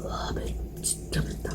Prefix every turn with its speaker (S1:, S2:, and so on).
S1: 와, 진짜 맵다.